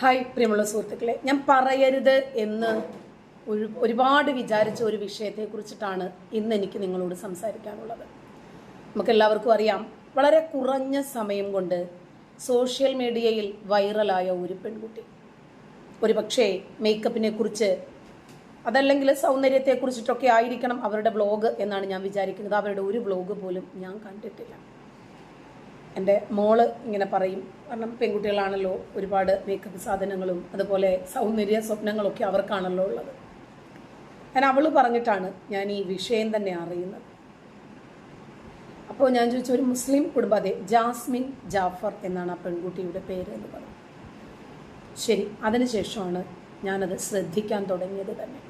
Hi പ്രിയമുള്ള സുഹൃത്തുക്കളെ. ഞാൻ പറയരുത് എന്ന് ഒരു ഒരുപാട് വിചാരിച്ച ഒരു വിഷയത്തെ കുറിച്ചിട്ടാണ് ഇന്ന് എനിക്ക് നിങ്ങളോട് സംസാരിക്കാനുള്ളത്. നമുക്കെല്ലാവർക്കും അറിയാം വളരെ കുറഞ്ഞ സമയം കൊണ്ട് സോഷ്യൽ മീഡിയയിൽ വൈറലായ ഒരു പെൺകുട്ടി. ഒരു പക്ഷേ മേക്കപ്പിനെ കുറിച്ച് അതല്ലെങ്കിൽ സൗന്ദര്യത്തെ കുറിച്ചിട്ടൊക്കെ ആയിരിക്കണം അവരുടെ ബ്ലോഗ് എന്നാണ് ഞാൻ വിചാരിക്കുന്നത്. അവരുടെ ഒരു ബ്ലോഗ് പോലും ഞാൻ കണ്ടിട്ടില്ല. എന്റെ മോൾ ഇങ്ങനെ പറയും. കാരണം പെൺകുട്ടികളാണല്ലോ ഒരുപാട് മേക്കപ്പ് സാധനങ്ങളും അതുപോലെ സൗന്ദര്യ സ്വപ്നങ്ങളൊക്കെ അവർക്കാണല്ലോ ഉള്ളത്. ഞാൻ അവൾ പറഞ്ഞിട്ടാണ് ഞാൻ ഈ വിഷയം തന്നെ അറിയുന്നത്. അപ്പോൾ ഞാൻ ചോദിച്ചു ഒരു മുസ്ലിം കുടുംബം അതെ ജാസ്മിൻ ജാഫർ എന്നാണ് ആ പെൺകുട്ടിയുടെ പേര് എന്ന് പറഞ്ഞു. ശരി അതിനുശേഷമാണ് ഞാനത് ശ്രദ്ധിക്കാൻ തുടങ്ങിയത് തന്നെ.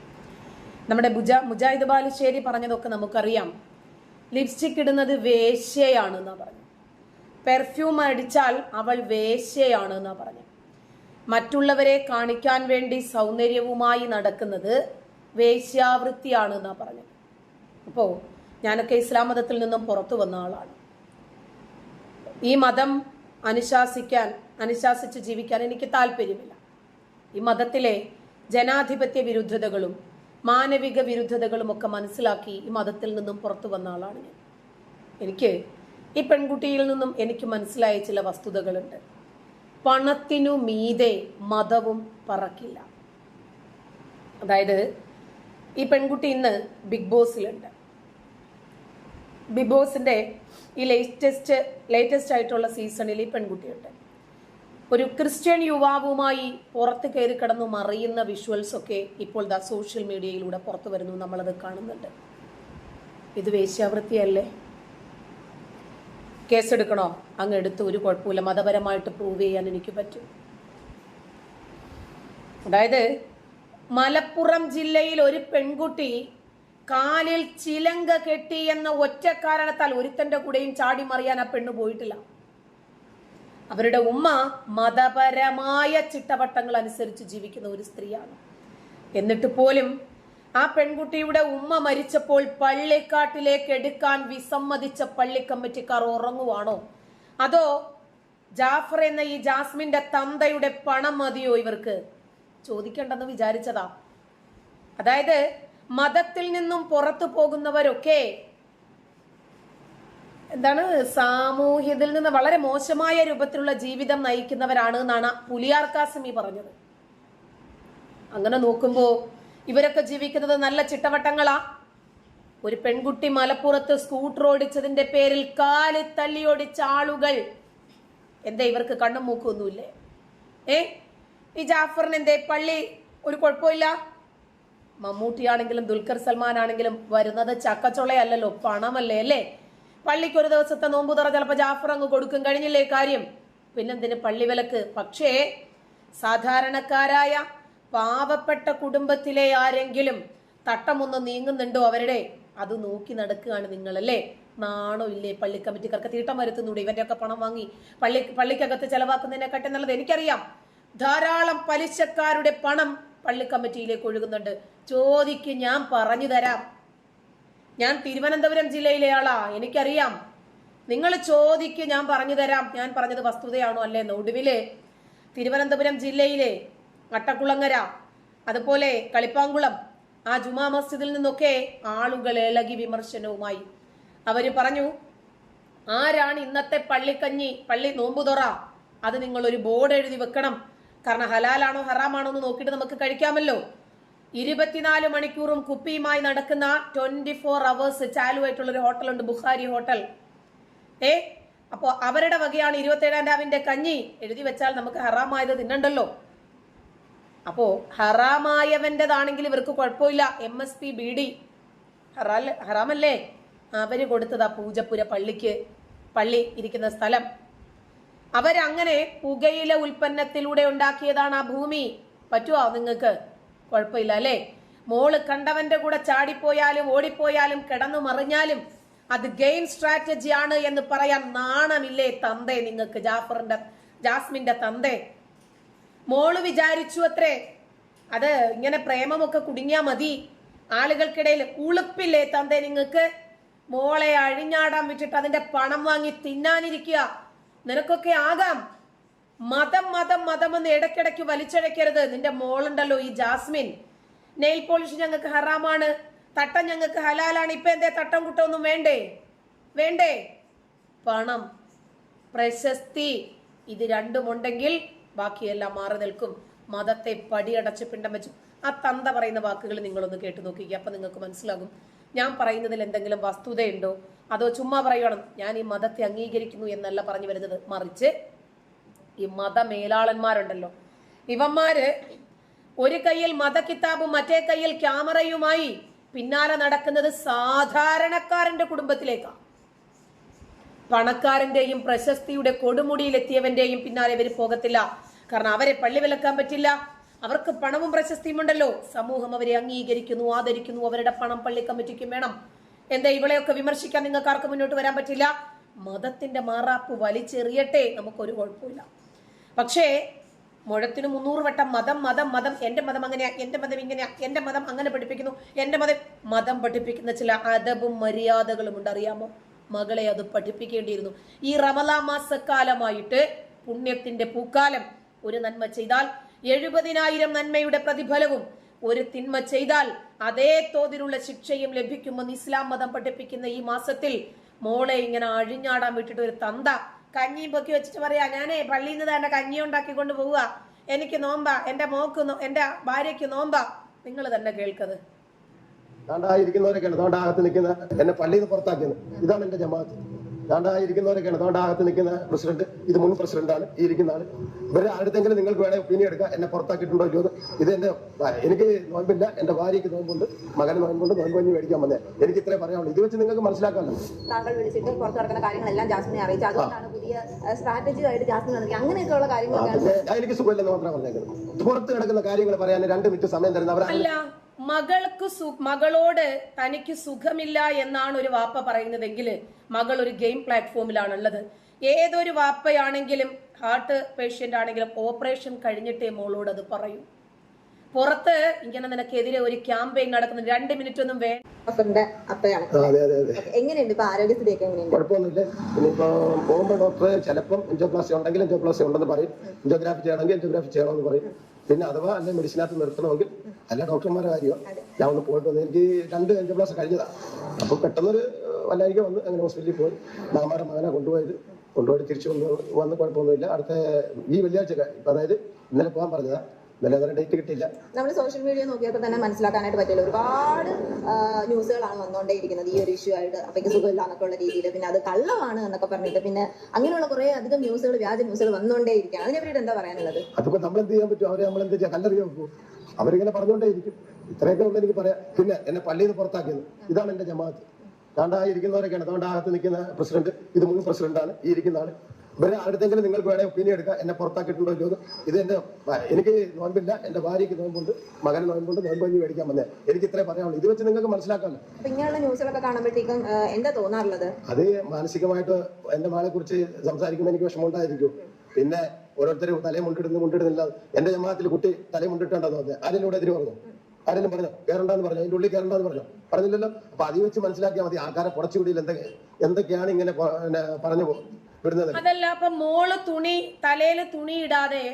നമ്മുടെ ബുജ മുജാഹിദ് ബാലുശ്ശേരി പറഞ്ഞതൊക്കെ നമുക്കറിയാം. ലിപ്സ്റ്റിക് ഇടുന്നത് വേശ്യയാണെന്നാണ് പറഞ്ഞു പെർഫ്യൂം അടിച്ചാൽ അവൾ വേശ്യയാണ് എന്നാ പറഞ്ഞു മറ്റുള്ളവരെ കാണിക്കാൻ വേണ്ടി സൗന്ദര്യവുമായി നടക്കുന്നത് വേശ്യാവൃത്തിയാണ് എന്നാ പറഞ്ഞു അപ്പോൾ ഞാനൊക്കെ ഇസ്ലാം മതത്തിൽ നിന്നും പുറത്തു വന്ന ആളാണ്. ഈ മതം അനുശാസിക്കാൻ അനുശാസിച്ച് ജീവിക്കാൻ എനിക്ക് താല്പര്യമില്ല. ഈ മതത്തിലെ ജനാധിപത്യ വിരുദ്ധതകളും മാനവിക വിരുദ്ധതകളും ഒക്കെ മനസ്സിലാക്കി ഈ മതത്തിൽ നിന്നും പുറത്തു വന്ന ആളാണ് ഞാൻ. എനിക്ക് ഈ പെൺകുട്ടിയിൽ നിന്നും എനിക്ക് മനസ്സിലായ ചില വസ്തുതകളുണ്ട്. പണത്തിനു മീതെ മതവും പറക്കില്ല. അതായത് ഈ പെൺകുട്ടി ഇന്ന് ബിഗ് ബോസിലുണ്ട്. ബിഗ് ബോസിന്റെ ഈ ലേറ്റസ്റ്റ് ലേറ്റസ്റ്റ് ആയിട്ടുള്ള സീസണിൽ ഈ പെൺകുട്ടിയുണ്ട്. ഒരു ക്രിസ്ത്യൻ യുവാവുമായി പുറത്ത് കയറി കിടന്നു മറിയുന്ന വിഷ്വൽസ് ഒക്കെ ഇപ്പോൾ ദാ സോഷ്യൽ മീഡിയയിലൂടെ പുറത്തു വരുന്നു. നമ്മളത് കാണുന്നുണ്ട്. ഇത് വേശ്യാവൃത്തിയല്ലേ? കേസെടുക്കണോ? അങ്ങ് എടുത്ത് ഒരു കുഴപ്പമില്ല മതപരമായിട്ട് പ്രൂവ് ചെയ്യാൻ എനിക്ക് പറ്റും. അതായത് മലപ്പുറം ജില്ലയിൽ ഒരു പെൺകുട്ടി കാലിൽ ചിലങ്ക കെട്ടി എന്ന ഒറ്റ കാരണത്താൽ ഒരുത്തന്റെ കൂടെയും ചാടി മറിയാൻ ആ പെണ്ണ് പോയിട്ടില്ല. അവരുടെ ഉമ്മ മതപരമായ ചിട്ടവട്ടങ്ങൾ അനുസരിച്ച് ജീവിക്കുന്ന ഒരു സ്ത്രീയാണ്. എന്നിട്ട് പോലും ആ പെൺകുട്ടിയുടെ ഉമ്മ മരിച്ചപ്പോൾ പള്ളിക്കാട്ടിലേക്ക് എടുക്കാൻ വിസമ്മതിച്ച പള്ളി കമ്മിറ്റിക്കാർ ഉറങ്ങുവാണോ? അതോ ജാഫർ എന്ന ഈ ജാസ്മിന്റെ തന്തയുടെ പണം മതിയോ ഇവർക്ക്? ചോദിക്കണ്ടെന്ന് വിചാരിച്ചതാ. അതായത് മതത്തിൽ നിന്നും പുറത്തു പോകുന്നവരൊക്കെ എന്താണ് സാമൂഹ്യത്തിൽ നിന്ന് വളരെ മോശമായ രൂപത്തിലുള്ള ജീവിതം നയിക്കുന്നവരാണ് എന്നാണ് പുലിയാർക്കാസമി പറഞ്ഞത്. അങ്ങനെ നോക്കുമ്പോ ഇവരൊക്കെ ജീവിക്കുന്നത് നല്ല ചിട്ടവട്ടങ്ങളാ. ഒരു പെൺകുട്ടി മലപ്പുറത്ത് സ്കൂട്ടർ ഓടിച്ചതിന്റെ പേരിൽ കാൽ തല്ലി ഓടിച്ച ആളുകൾ. എന്താ ഇവർക്ക് കണ്ണും മൂക്കൊന്നുമില്ലേ ഏ? ഈ ജാഫറിന് എന്തേ? പള്ളി? ഒരു കുഴപ്പമില്ല? മമ്മൂട്ടിയാണെങ്കിലും ദുൽഖർ സൽമാൻ ആണെങ്കിലും വരുന്നത് ചക്കച്ചൊളയല്ലല്ലോ പണമല്ലേ അല്ലേ? പള്ളിക്ക് ഒരു ദിവസത്തെ നോമ്പ് തുറ ചിലപ്പോൾ ജാഫർ അങ്ങ് കൊടുക്കും. കഴിഞ്ഞില്ലേ കാര്യം? പിന്നെന്തിന് പള്ളി വിലക്ക്? പക്ഷേ സാധാരണക്കാരായ പാവപ്പെട്ട കുടുംബത്തിലെ ആരെങ്കിലും തട്ടമൊന്ന് നീങ്ങുന്നുണ്ടോ അവരുടെ? അത് നോക്കി നടക്കുകയാണ് നിങ്ങളല്ലേ? നാണോ ഇല്ലേ? പള്ളി കമ്മിറ്റിക്കാർക്ക് തീട്ടം വരുത്തുന്നൂടെ? ഇവന്റെ ഒക്കെ പണം വാങ്ങി പള്ളി പള്ളിക്കകത്ത് ചെലവാക്കുന്നതിനെക്കാട്ടെ നല്ലത് എനിക്കറിയാം. ധാരാളം പലിശക്കാരുടെ പണം പള്ളി കമ്മിറ്റിയിലേക്ക് ഒഴുകുന്നുണ്ട്. ചോദിക്ക് ഞാൻ പറഞ്ഞു തരാം. ഞാൻ തിരുവനന്തപുരം ജില്ലയിലെ ആളാ എനിക്കറിയാം. നിങ്ങൾ ചോദിക്ക് ഞാൻ പറഞ്ഞു തരാം. ഞാൻ പറഞ്ഞത് വസ്തുതയാണോ അല്ലേ? എന്ന് ഒടുവിൽ തിരുവനന്തപുരം ജില്ലയിലെ അട്ടക്കുളങ്ങര അതുപോലെ കളിപ്പാങ്കുളം ആ ജുമാ മസ്ജിദിൽ നിന്നൊക്കെ ആളുകൾ ഇളകി വിമർശനവുമായി. അവർ പറഞ്ഞു ആരാണ് ഇന്നത്തെ പള്ളിക്കഞ്ഞി പള്ളി നോമ്പുതൊറ അത് നിങ്ങൾ ഒരു ബോർഡ് എഴുതി വെക്കണം. കാരണം ഹലാലാണോ ഹറാമാണോ എന്ന് നോക്കിയിട്ട് നമുക്ക് കഴിക്കാമല്ലോ. ഇരുപത്തിനാല് മണിക്കൂറും കുപ്പിയുമായി നടക്കുന്ന ട്വന്റി ഫോർ അവേഴ്സ് ചാലുവായിട്ടുള്ള ഒരു ഹോട്ടലുണ്ട് ബുഖാരി ഹോട്ടൽ. ഏ അപ്പോ അവരുടെ വകയാണ് ഇരുപത്തേഴാം രാവിന്റെ കഞ്ഞി. എഴുതി വെച്ചാൽ നമുക്ക് ഹറാമായത് തിന്നണ്ടല്ലോ. അപ്പോ ഹറാമായവന്റെതാണെങ്കിൽ ഇവർക്ക് കുഴപ്പമില്ല. M S P B D ഹറാമല്ലേ? അവർ കൊടുത്തതാ പൂജപ്പുര പള്ളിക്ക് പള്ളി ഇരിക്കുന്ന സ്ഥലം. അവരങ്ങനെ പുകയില ഉൽപ്പന്നത്തിലൂടെ ഉണ്ടാക്കിയതാണ് ആ ഭൂമി. പറ്റുമോ നിങ്ങൾക്ക്? കുഴപ്പമില്ല അല്ലേ? മോൾ കണ്ടവന്റെ കൂടെ ചാടിപ്പോയാലും ഓടിപ്പോയാലും കിടന്നു മറിഞ്ഞാലും അത് ഗെയിം സ്ട്രാറ്റജിയാണ് എന്ന് പറയാൻ നാണമില്ലേ തന്തേ നിങ്ങൾക്ക് ജാഫറിന്റെ ജാസ്മിന്റെ തന്തേ? മോൾ വിചാരിച്ചു അത്രേ. അത് ഇങ്ങനെ പ്രേമമൊക്കെ കുടുങ്ങിയാ മതി. ആളുകൾക്കിടയിൽ ഉളുപ്പില്ലേ തന്തേ നിങ്ങൾക്ക് മോളെ അഴിഞ്ഞാടാൻ വിട്ടിട്ട് അതിന്റെ പണം വാങ്ങി തിന്നാനിരിക്കുക. നിനക്കൊക്കെ ആകാം. മതം മതം മതം എന്ന് ഇടയ്ക്കിടയ്ക്ക് വലിച്ചഴക്കരുത് നിന്റെ മോളുണ്ടല്ലോ ഈ ജാസ്മിൻ. നെയിൽ പോളിഷ് ഞങ്ങൾക്ക് ഹറാമാണ്. തട്ടം ഞങ്ങൾക്ക് ഹലാലാണ്. ഇപ്പൊ എന്തേ തട്ടം കുട്ടൊന്നും വേണ്ടേ? വേണ്ടേ? പണം. പ്രശസ്തി. ഇത് രണ്ടുമുണ്ടെങ്കിൽ ബാക്കിയെല്ലാം മാറി നിൽക്കും. മതത്തെ പടിയടച്ച് പിണ്ടം വെച്ചു ആ തന്ത പറയുന്ന വാക്കുകൾ നിങ്ങളൊന്ന് കേട്ടു നോക്കിക്കുക അപ്പൊ നിങ്ങൾക്ക് മനസ്സിലാകും. ഞാൻ പറയുന്നതിൽ എന്തെങ്കിലും വസ്തുതയുണ്ടോ? അതോ ചുമ്മാ പറയണം ഞാൻ ഈ മതത്തെ അംഗീകരിക്കുന്നു എന്നല്ല പറഞ്ഞു വരുന്നത്. മറിച്ച് ഈ മതമേലാളന്മാരുണ്ടല്ലോ. ഇവന്മാര് ഒരു കയ്യിൽ മതകിതാബും മറ്റേ കയ്യിൽ ക്യാമറയുമായി പിന്നാലെ നടക്കുന്നത് സാധാരണക്കാരന്റെ കുടുംബത്തിലേക്കാണ് പണക്കാരന്റെയും പ്രശസ്തിയുടെ കൊടുമുടിയിലെത്തിയവന്റെയും പിന്നാലെ ഇവർ പോകത്തില്ല. കാരണം അവരെ പള്ളി വിലക്കാൻ പറ്റില്ല. അവർക്ക് പണവും പ്രശസ്തിയും ഉണ്ടല്ലോ. സമൂഹം അവരെ അംഗീകരിക്കുന്നു ആദരിക്കുന്നു. അവരുടെ പണം പള്ളി കമ്മിറ്റിക്കും വേണം. എന്താ ഇവളെയൊക്കെ വിമർശിക്കാൻ നിങ്ങൾക്ക് ആർക്ക് മുന്നോട്ട് വരാൻ പറ്റില്ല? മതത്തിന്റെ മാറാപ്പ് വലിച്ചെറിയട്ടെ. നമുക്കൊരു കുഴപ്പമില്ല പക്ഷേ മുഴത്തിന് മുന്നൂറ് വട്ടം മതം മതം മതം എന്റെ മതം അങ്ങനെയാ എന്റെ മതം ഇങ്ങനെയാ എന്റെ മതം അങ്ങനെ പഠിപ്പിക്കുന്നു എന്റെ മതം മതം പഠിപ്പിക്കുന്ന ചില അദബും മര്യാദകളും ഉണ്ട്. അറിയാമോ? മകളെ അത് പഠിപ്പിക്കേണ്ടിയിരുന്നു. ഈ റമലാ മാസക്കാലമായിട്ട് പുണ്യത്തിന്റെ പൂക്കാലം ഒരു നന്മ ചെയ്താൽ എഴുപതിനായിരം നന്മയുടെ പ്രതിഫലവും ഒരു തിന്മ ചെയ്താൽ അതേ തോതിലുള്ള ശിക്ഷയും ലഭിക്കുമെന്ന് ഇസ്ലാം മതം പഠിപ്പിക്കുന്ന ഈ മാസത്തിൽ മോളെ ഇങ്ങനെ അഴിഞ്ഞാടാൻ വിട്ടിട്ട് ഒരു തന്ത കഞ്ഞിയും പൊക്കി വെച്ചിട്ട് പറയാ ഞാനേ പള്ളിയിൽ നിന്ന് തന്നെ കഞ്ഞി ഉണ്ടാക്കിക്കൊണ്ട് പോവുക. എനിക്ക് നോമ്പ എന്റെ മോക്ക് എന്റെ ഭാര്യയ്ക്ക് നോമ്പ. നിങ്ങൾ തന്നെ കേൾക്കത്. ദാണ്ടായിരിക്കുന്നവരൊക്കെയാണ് ദോണ്ടാകത്ത് നിൽക്കുന്ന എന്നെ പള്ളിയിൽ നിന്ന് ഇതാണ് എന്റെ ജമാഅത്ത്. ദാണ്ടായിരിക്കുന്നവരൊക്കെയാണ് അകത്ത് നിൽക്കുന്ന പ്രസിഡന്റ് ഇത് മുൻ പ്രസിഡന്റാണ് ഈ ഇരിക്കുന്ന ആൾ ഇവരെ ആരുടെങ്കിലും നിങ്ങൾക്ക് വേണേ ഒപ്പീനിയൻ എടുക്കാം. എന്നെ പുറത്താക്കിയിട്ടുണ്ടോ ഇല്ലയോ ഇത് എന്റെ എനിക്ക് നോമ്പില്ല എന്റെ ഭാര്യയ്ക്ക് നോമ്പുണ്ട് മകന് നോമ്പുണ്ട് നോമ്പ് കഞ്ഞി മേടിക്കാൻ വന്നേ. എനിക്ക് ഇത്രേ പറയാനുള്ളൂ. ഇത് വെച്ച് നിങ്ങൾക്ക് മനസ്സിലാക്കാമല്ലോ. താങ്കൾ വിളിച്ചിട്ട് പുറത്തു നടക്കുന്ന കാര്യങ്ങളെല്ലാം ജാസ്മിനെ അറിയിച്ചു. അതുകൊണ്ടാണ് പുതിയ സ്ട്രാറ്റജി ആയിട്ട് ജാസ്മിൻ കാര്യങ്ങളൊക്കെയാണ് പിന്നെ ഞാൻ എനിക്ക് സുഖമില്ലെന്ന് മാത്രമാണ് പറഞ്ഞേക്കുന്നത് പുറത്ത് കിടക്കുന്ന കാര്യങ്ങൾ പറയാൻ രണ്ട് മിനിറ്റ് സമയം തരുന്ന അവരാണ്. അല്ല. മകൾക്ക് സു മകളോട് തനിക്ക് സുഖമില്ല എന്നാണ് ഒരു വാപ്പ പറയുന്നതെങ്കിൽ മകൾ ഒരു ഗെയിം പ്ലാറ്റ്ഫോമിലാണുള്ളത്. ഏതൊരു വാപ്പയാണെങ്കിലും ഹാർട്ട് പേഷ്യന്റ് ആണെങ്കിലും ഓപ്പറേഷൻ കഴിഞ്ഞിട്ടേ മോളോട് അത് പറയും. പുറത്ത് ഇങ്ങനെ നിനക്കെതിരെ ഒരു ക്യാമ്പയിൻ നടക്കുന്നു രണ്ട് മിനിറ്റ് ഒന്നും വേണ്ട ഡോക്ടറിന്റെ അപ്പയാണ് അതെ അതെ അതെ. Okay, എങ്ങനെയുണ്ട്? ഇപ്പൊ ആരോഗ്യസ്ഥിതിയൊക്കെ എങ്ങനെയുണ്ട്? കുഴപ്പമൊന്നുമില്ല. ഇനിയിപ്പോ പോകുമ്പോൾ ഡോക്ടർ ചിലപ്പം ഉണ്ടെങ്കിൽ ഉണ്ടെന്ന് പറയും. എൻജോഗ്രാഫി ചെയ്യണമെങ്കിൽ എൻജോഗ്രാഫി ചെയ്യണമെന്ന് പറയും. പിന്നെ അഥവാ അല്ലെ മെഡിസിനകത്ത് നിർത്തണമെങ്കിൽ അല്ല ഡോക്ടർമാരുടെ കാര്യമാണ് ഞാൻ ഒന്ന് പോയിട്ട് വന്നു എനിക്ക് രണ്ട് എൻജോപ്ലാസ് കഴിഞ്ഞതാണ് അപ്പൊ പെട്ടെന്നൊരു വല്ലായിരിക്കും വന്ന് അങ്ങനെ ഹോസ്പിറ്റലിൽ പോയി. മാമാരുടെ മകനെ കൊണ്ടുപോയത്. കൊണ്ടുപോയിട്ട് തിരിച്ചു വന്ന് വന്ന് കുഴപ്പമൊന്നുമില്ല. അടുത്ത ഈ വെള്ളിയാഴ്ച അതായത് ഇന്നലെ പോകാൻ പറഞ്ഞതാ. നമ്മൾ സോഷ്യൽ മീഡിയ നോക്കിയപ്പോൾ തന്നെ മനസ്സിലാക്കാനായിട്ട് പറ്റില്ല. ഒരുപാട് ന്യൂസുകളാണ് വന്നുകൊണ്ടേയിരിക്കുന്നത് ഈ ഒരു ഇഷ്യൂ ആയിട്ട്. അപ്പൊ സുഖമില്ല എന്നൊക്കെ ഉള്ള രീതിയിൽ പിന്നെ അത് കള്ളമാണ് എന്നൊക്കെ പറഞ്ഞിട്ട്. പിന്നെ അങ്ങനെയുള്ള കുറെ അധികം ന്യൂസുകൾ വ്യാജ ന്യൂസുകൾ വന്നുകൊണ്ടേയിരിക്കുകയാണ് അതിനെ പറ്റിയിട്ട് എന്താ പറയാനുള്ളത്? അതൊക്കെ നമ്മൾ എന്ത് ചെയ്യാൻ പറ്റും? അവരെ നമ്മൾ എന്ത് ചെയ്യാം? കല്ലെറിയാൻ നോക്കൂ. അവരിങ്ങനെ പറഞ്ഞുകൊണ്ടേയിരിക്കും ഇത്രയൊക്കെ ഉള്ള എനിക്ക് പറയാം. പിന്നെ എന്നെ പള്ളിയിൽ നിന്ന് പുറത്താക്കിയത് ഇതാണ് എന്റെ ജമാഅത്ത്. കണ്ടായിരിക്കുന്നവരൊക്കെയാണ് അതുകൊണ്ട് ആകത്ത് നിൽക്കുന്ന പ്രസിഡന്റ്. ഇത് മുൻ പ്രസിഡന്റാണ്. ഈ ഇരിക്കുന്നതാണ്. ആൾ ഇവരെ അടുത്തെങ്കിലും നിങ്ങൾക്ക് വേണേ ഒപ്പീനിയൻ എടുക്കാം. എന്നെ പുറത്താക്കിയിട്ടുണ്ടോ ചോദ്യം. ഇത് എന്റെ എനിക്ക് നോമ്പില്ല എന്റെ ഭാര്യയ്ക്ക് നോമ്പുണ്ട് മകന് നോമ്പുണ്ട് നോമ്പ് കഴിഞ്ഞ് മേടിക്കാൻ വന്നേ. എനിക്ക് ഇത്രേ പറയാനുള്ളൂ. ഇത് വെച്ച് നിങ്ങൾക്ക് മനസ്സിലാക്കാമല്ലോ. അപ്പൊ ഇങ്ങനെയുള്ള ന്യൂസുകളൊക്കെ കാണുമ്പോഴത്തേക്കും എന്താ തോന്നാറുള്ളത്? അത് മാനസികമായിട്ട് എന്റെ മകളെ കുറിച്ച് സംസാരിക്കുമ്പോൾ എനിക്ക് വിഷമമുണ്ടായിരിക്കും. പിന്നെ ഓരോരുത്തരും തലയും മുണ്ടിടുന്നു മുണ്ടിടുന്നില്ല. എന്റെ ജമാത്തിൽ കുട്ടി തലയും മുണ്ടിട്ടുണ്ടെന്ന് പറഞ്ഞു. ആരെങ്കിലും എതിര് പറഞ്ഞു? ആരെങ്കിലും പറഞ്ഞു? കയറണ്ടെന്ന് പറഞ്ഞു? അതിന്റെ ഉള്ളിൽ കയറണ്ടെന്ന് പറഞ്ഞു? പറഞ്ഞില്ലല്ലോ. അപ്പൊ അത് വെച്ച് മനസ്സിലാക്കിയാൽ മതി. ആൾക്കാരെ പുറച്ചുകൂടിയിൽ എന്തൊക്കെ എന്തൊക്കെയാണ് ഇങ്ങനെ പറഞ്ഞു അതല്ല അപ്പൊ മോൾ തുണി തലയിൽ തുണി ഇടാതെ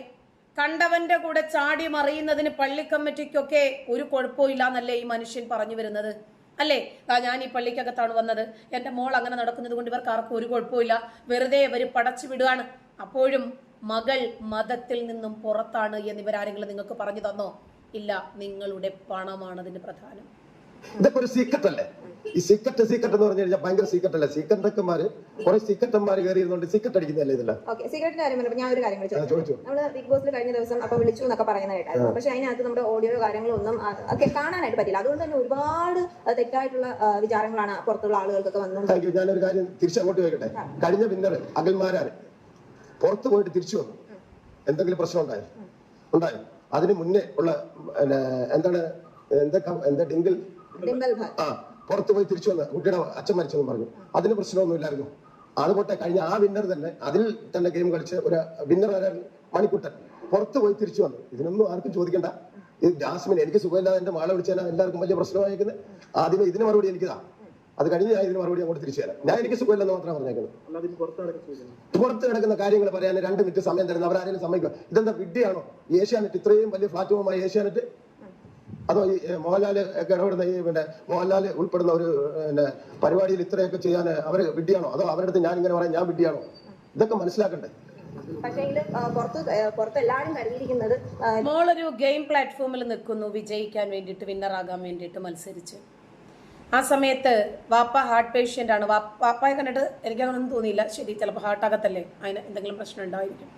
കണ്ടവന്റെ കൂടെ ചാടി മറിയുന്നതിന് പള്ളി കമ്മിറ്റിക്കൊക്കെ ഒരു കുഴപ്പമില്ല എന്നല്ലേ ഈ മനുഷ്യൻ പറഞ്ഞു വരുന്നത്? അല്ലേ? ഞാൻ ഈ പള്ളിക്കകത്താണ് വന്നത്. എന്റെ മോൾ അങ്ങനെ നടക്കുന്നത് കൊണ്ട് ഇവർക്ക് ആർക്കും ഒരു കുഴപ്പമില്ല വെറുതെ ഇവർ പടച്ചു വിടുകയാണ് അപ്പോഴും മകൾ മതത്തിൽ നിന്നും പുറത്താണ് എന്ന് ഇവരാരെങ്കിലും നിങ്ങൾക്ക് പറഞ്ഞു തന്നോ? ഇല്ല നിങ്ങളുടെ പണമാണ് അതിന് പ്രധാനം. ഇതൊക്കെ ഒരു സീക്രട്ട് അല്ലേ? ഈ സീക്രട്ട് സീക്രട്ട് എന്ന് പറഞ്ഞു കഴിഞ്ഞാൽ ഭയങ്കര സീക്രട്ട് അല്ലേ? സീക്രട്ടന്മാര് കുറെ സീക്രട്ടന്മാര് കയറി ഇരുന്നുകൊണ്ട് സീക്രട്ട് അടിക്കുന്നതല്ലേ ഇതല്ല സീക്രട്ടിന്റെ കാര്യം പറഞ്ഞപ്പോൾ ഞാൻ ഒരു കാര്യം ചോദിച്ചു. നമ്മൾ ബിഗ് ബോസിൽ കഴിഞ്ഞ ദിവസം അപ്പൊ വിളിച്ചു എന്നൊക്കെ പറയുന്ന കേട്ടായിരുന്നു. പക്ഷെ അതിനകത്ത് നമ്മുടെ ഓഡിയോ കാര്യങ്ങളൊന്നും ഒന്നും ഒക്കെ കാണാനായിട്ട് പറ്റില്ല. അതുകൊണ്ട് തന്നെ ഒരുപാട് തെറ്റായിട്ടുള്ള വിചാരങ്ങളാണ് പുറത്തുള്ള ആളുകൾക്കൊക്കെ യു. ഞാനൊരു കാര്യം തിരിച്ചങ്ങോട്ട് ചോദിക്കട്ടെ? കഴിഞ്ഞ വിന്നർ അകൽമാരാണ് പുറത്ത് പോയിട്ട് തിരിച്ചു വന്നു. എന്തെങ്കിലും പ്രശ്നം ഉണ്ടായോ? ഉണ്ടായോ? അതിന് മുന്നേ ഉള്ള എന്താണ് എന്താ എന്താ ഭായ് ആ പുറത്ത് പോയി തിരിച്ചു വന്ന കുട്ടിയുടെ അച്ഛൻ മരിച്ചെന്ന് പറഞ്ഞു. അതിന് പ്രശ്നമൊന്നുമില്ലായിരുന്നു. അതുപോട്ടെ കഴിഞ്ഞ ആ വിന്നർ തന്നെ അതിൽ തന്നെ ഗെയിം കളിച്ച് ഒരു വിന്നർ ആരായിരുന്നു മണിക്കുട്ടൻ പുറത്ത് പോയി തിരിച്ചു വന്നു. ഇതിനൊന്നും ആർക്കും ചോദിക്കണ്ട. ഇത് ജാസ്മിൻ എനിക്ക് സുഖമില്ലാതെ എന്റെ മാളെ വിളിച്ചാൽ എല്ലാവർക്കും വലിയ പ്രശ്നമായിരിക്കുന്നത് ആദ്യം ഇതിന് മറുപടി എനിക്കിതാ. അത് കഴിഞ്ഞ് ഞാൻ ഇതിന് മറുപടി അങ്ങോട്ട് തിരിച്ചു തരാം. ഞാൻ എനിക്ക് സുഖമില്ലെന്ന് മാത്രമേ പറഞ്ഞേക്കുന്നത് പുറത്ത് കിടക്കുന്ന കാര്യങ്ങൾ പറയാൻ രണ്ട് മിനിറ്റ് സമയം തരുന്ന അവരാരെങ്കിലും സമ്മതിക്കുക ഇതെന്താ വിഡ്ഢിയാണോ? ഏഷ്യാനെറ്റ് ഇത്രയും വലിയ പ്ലാറ്റ്ഫോമായ ഏഷ്യാനെറ്റ് അതോ ഈ മോഹൻലാൽ ഒക്കെ ഇടപെടുന്ന ഈ പിന്നെ മോഹൻലാൽ ഉൾപ്പെടുന്ന ഒരു പിന്നെ പരിപാടിയിൽ ഇത്രയൊക്കെ ചെയ്യാൻ അവർ വിഡ്ഢിയാണോ അതോ അവരുടെ അടുത്ത് ഞാൻ ഇങ്ങനെ പറയാൻ ഞാൻ വിഡ്ഢിയാണോ ഇതൊക്കെ മനസ്സിലാക്കണ്ടേ? പക്ഷേ പുറത്ത് ആ, പുറത്ത് എല്ലാവരും കരുതിയിരിക്കുന്നത് മോളൊരു ഗെയിം പ്ലാറ്റ്ഫോമിൽ നിൽക്കുന്നു വിജയിക്കാൻ വേണ്ടിയിട്ട് വിന്നർ വിന്നറാകാൻ വേണ്ടിയിട്ട് മത്സരിച്ച്. ആ സമയത്ത് വാപ്പ ഹാർട്ട് പേഷ്യന്റ് ആണ്. വാപ്പായെ വാപ്പയെ കണ്ടിട്ട് എനിക്ക് അങ്ങനൊന്നും തോന്നിയില്ല. ശരി ചിലപ്പോൾ ഹാർട്ട് ആകത്തല്ലേ? അതിന് എന്തെങ്കിലും പ്രശ്നം ഉണ്ടായിരിക്കും.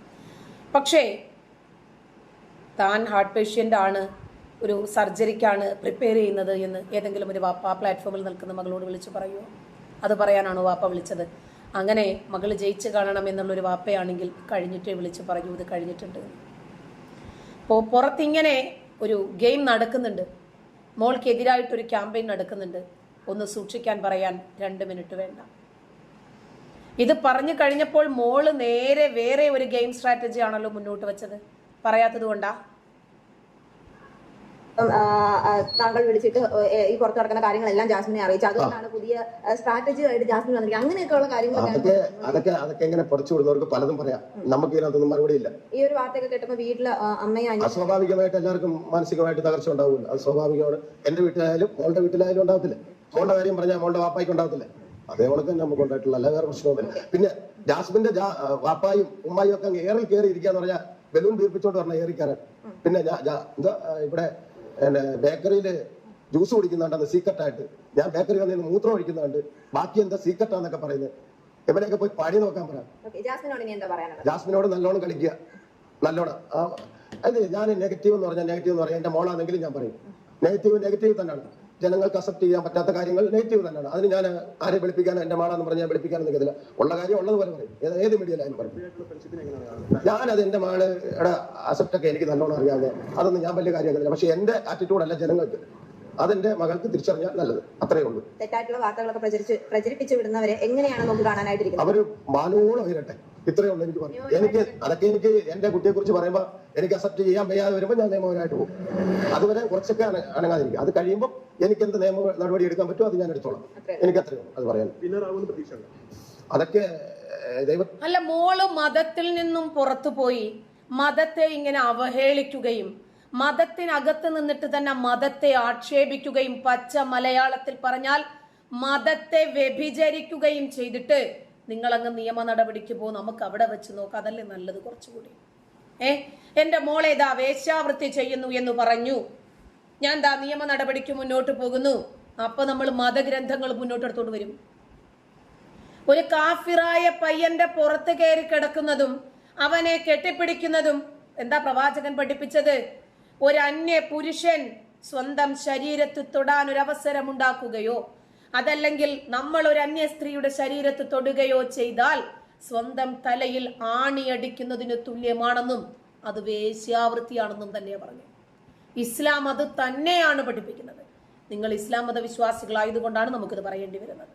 പക്ഷേ താൻ ഹാർട്ട് പേഷ്യന്റ് ആണ്. ഒരു സർജറിക്കാണ് പ്രിപ്പയർ ചെയ്യുന്നത് എന്ന് ഏതെങ്കിലും ഒരു വാപ്പ പ്ലാറ്റ്ഫോമിൽ നിൽക്കുന്ന മകളോട് വിളിച്ചു പറയുമോ അത് പറയാനാണോ വാപ്പ വിളിച്ചത്? അങ്ങനെ മകൾ ജയിച്ച് കാണണം എന്നുള്ളൊരു വാപ്പയാണെങ്കിൽ കഴിഞ്ഞിട്ടേ വിളിച്ച് പറയൂ ഇത് കഴിഞ്ഞിട്ടുണ്ട്. അപ്പോൾ പുറത്തിങ്ങനെ ഒരു ഗെയിം നടക്കുന്നുണ്ട്. മോൾക്കെതിരായിട്ടൊരു ക്യാമ്പയിൻ നടക്കുന്നുണ്ട്. ഒന്ന് സൂക്ഷിക്കാൻ പറയാൻ രണ്ട് മിനിറ്റ് വേണ്ട. ഇത് പറഞ്ഞു കഴിഞ്ഞപ്പോൾ മോൾ നേരെ വേറെ ഒരു ഗെയിം സ്ട്രാറ്റജി ആണല്ലോ മുന്നോട്ട് വെച്ചത്. പറയാത്തത് കൊണ്ടാ? ഇപ്പം, താങ്കൾ വിളിച്ചിട്ട് ഈ പുറത്ത് നടക്കുന്ന കാര്യങ്ങളെല്ലാം ജാസ്മിനെ അറിയിച്ചു അതുകൊണ്ടാണ് പുതിയ സ്ട്രാറ്റജി ആയിട്ട് ജാസ്മിൻ വന്നിരിക്കുന്നത്. അങ്ങനെയൊക്കെയുള്ള കാര്യങ്ങളൊക്കെ അതൊക്കെ അതൊക്കെ എങ്ങനെ പഠിച്ചു കൊടുക്കുന്നവർക്ക് പലതും പറയാം. നമുക്ക് ഇതിനകത്തൊന്നും മറുപടി ഇല്ല. ഈ ഒരു വാർത്തയൊക്കെ കേട്ടപ്പോൾ വീട്ടിൽ ആ, അമ്മയും അസ്വാഭാവികമായിട്ട് എല്ലാവർക്കും മാനസികമായിട്ട് തകർച്ച ഉണ്ടാവില്ല. അത് സ്വാഭാവികമാണ്. എന്റെ വീട്ടിലായാലും മോളുടെ വീട്ടിലായാലും ഉണ്ടാവത്തില്ല. മോളുടെ കാര്യം പറഞ്ഞാൽ മോളുടെ വാപ്പായ്ക്ക് ഉണ്ടാവത്തില്ല. അതേപോലെ തന്നെ നമുക്ക് ഉണ്ടായിട്ടുള്ള അല്ല വേറെ പ്രശ്നമൊന്നുമില്ല പിന്നെ ജാസ്മിന്റെ വാപ്പായും ഉമ്മായും ഒക്കെ അങ്ങ് ഏറിൽ കയറി ഇരിക്കാന്ന് പറഞ്ഞാൽ ബലൂൺ വീർപ്പിച്ചോണ്ട് പറഞ്ഞ ഏറിക്കാരൻ. പിന്നെ ഇവിടെ പിന്നെ ബേക്കറിയിൽ ജ്യൂസ് കുടിക്കുന്നുണ്ടെന്ന് സീക്രട്ട് ആയിട്ട്. ഞാൻ ബേക്കറി വന്നിന്ന് മൂത്രം ഒഴിക്കുന്നുണ്ട്. ബാക്കി എന്താ സീക്രട്ടാന്നൊക്കെ പറയുന്നത്. എവിടെയൊക്കെ പോയി പാടി നോക്കാൻ പറയാം ജാസ്മിനോട് നല്ലോണം കളിക്കുക. നല്ലോണം. അതെ ഞാൻ നെഗറ്റീവ് എന്ന് പറഞ്ഞാൽ നെഗറ്റീവ് എന്ന് പറഞ്ഞാൽ എന്റെ മോളാണെങ്കിലും ഞാൻ പറയും. നെഗറ്റീവ് നെഗറ്റീവ് തന്നെയാണ്. ജനങ്ങൾക്ക് അക്സെപ്റ്റ് ചെയ്യാൻ പറ്റാത്ത കാര്യങ്ങൾ നെഗറ്റീവ് തന്നെയാണ്. അതിന് ഞാൻ ആരെ വിളിപ്പിക്കാൻ എന്റെ മാളാന്ന് പറഞ്ഞാൽ വിളിപ്പിക്കാൻ നിൽക്കത്തില്ല. ഉള്ള കാര്യം ഉള്ളതുപോലെ പറയും. ഏത് ഏത് മീഡിയയിലായാലും പറയും. ഞാനത് എന്റെ മാളുടെ അക്സെപ്റ്റ് ഒക്കെ എനിക്ക് നല്ലോണം അറിയാവുന്നത് അതൊന്നും ഞാൻ വലിയ കാര്യമാക്കുന്നില്ല. പക്ഷെ എന്റെ ആറ്റിറ്റ്യൂഡ് അല്ല ജനങ്ങൾക്ക്. അതെന്റെ മകൾക്ക് തിരിച്ചറിഞ്ഞാൽ നല്ലത്. അത്രേ ഉള്ളൂ. തെറ്റായിട്ടുള്ള വാർത്തകളൊക്കെ പ്രചരിപ്പിച്ചു വിടുന്നവരെ എങ്ങനെയാണ് നമുക്ക് കാണാനായിട്ടിരിക്കുന്നത്? അവർ മാനോളം ഉയരട്ടെ. ഇത്രയേ ഉള്ളൂ എനിക്ക് പറഞ്ഞു എനിക്ക് അതൊക്കെ എനിക്ക് എന്റെ കുട്ടിയെ കുറിച്ച് പറയുമ്പോൾ എനിക്ക് അക്സെപ്റ്റ് ചെയ്യാൻ വയ്യാതെ വരുമ്പോൾ ഞാൻ നിയമപരമായിട്ട് പോകും. അതുവരെ കുറച്ചൊക്കെ അന- അനങ്ങാതിരിക്കും അത് കഴിയുമ്പോൾ എനിക്ക് എന്ത് നിയമ നടപടി എടുക്കാൻ പറ്റുമോ അത് ഞാൻ എടുത്തോളാം. എനിക്ക് അത്രയേ ഉള്ളൂ. അത് പറയാൻ അതൊക്കെ ദൈവം അല്ല മോൾ മതത്തിൽ നിന്നും പുറത്തു പോയി. മതത്തെ ഇങ്ങനെ അവഹേളിക്കുകയും മതത്തിനകത്ത് നിന്നിട്ട് തന്നെ മതത്തെ ആക്ഷേപിക്കുകയും പച്ച മലയാളത്തിൽ പറഞ്ഞാൽ മതത്തെ വ്യഭിചരിക്കുകയും ചെയ്തിട്ട് നിങ്ങൾ അങ്ങ് നിയമ നടപടിക്ക് പോ നമുക്ക് അവിടെ വെച്ച് നോക്കാം. അതല്ലേ നല്ലത് കുറച്ചുകൂടി. ഏ? എന്റെ മോളെ ഇതാ വേശ്യാവൃത്തി ചെയ്യുന്നു എന്ന് പറഞ്ഞു. ഞാൻ ദാ നിയമ നടപടിക്ക് മുന്നോട്ട് പോകുന്നു. അപ്പൊ നമ്മൾ മതഗ്രന്ഥങ്ങൾ മുന്നോട്ട് എടുത്തോണ്ട് വരും. ഒരു കാഫിറായ പയ്യന്റെ പുറത്ത് കയറി കിടക്കുന്നതും അവനെ കെട്ടിപ്പിടിക്കുന്നതും എന്താ പ്രവാചകൻ പഠിപ്പിച്ചത്? ഒരു അന്യ പുരുഷൻ സ്വന്തം ശരീരത്ത് തൊടാൻ ഒരു അവസരം ഉണ്ടാക്കുകയോ അതല്ലെങ്കിൽ നമ്മൾ ഒരു അന്യ സ്ത്രീയുടെ ശരീരത്ത് തൊടുകയോ ചെയ്താൽ സ്വന്തം തലയിൽ ആണിയടിക്കുന്നതിന് തുല്യമാണെന്നും അത് വേശ്യാവൃത്തിയാണെന്നും തന്നെ പറഞ്ഞു. ഇസ്ലാം അത് തന്നെയാണ് പഠിപ്പിക്കുന്നത്. നിങ്ങൾ ഇസ്ലാം മതവിശ്വാസികളായതുകൊണ്ടാണ് നമുക്കിത് പറയേണ്ടി വരുന്നത്.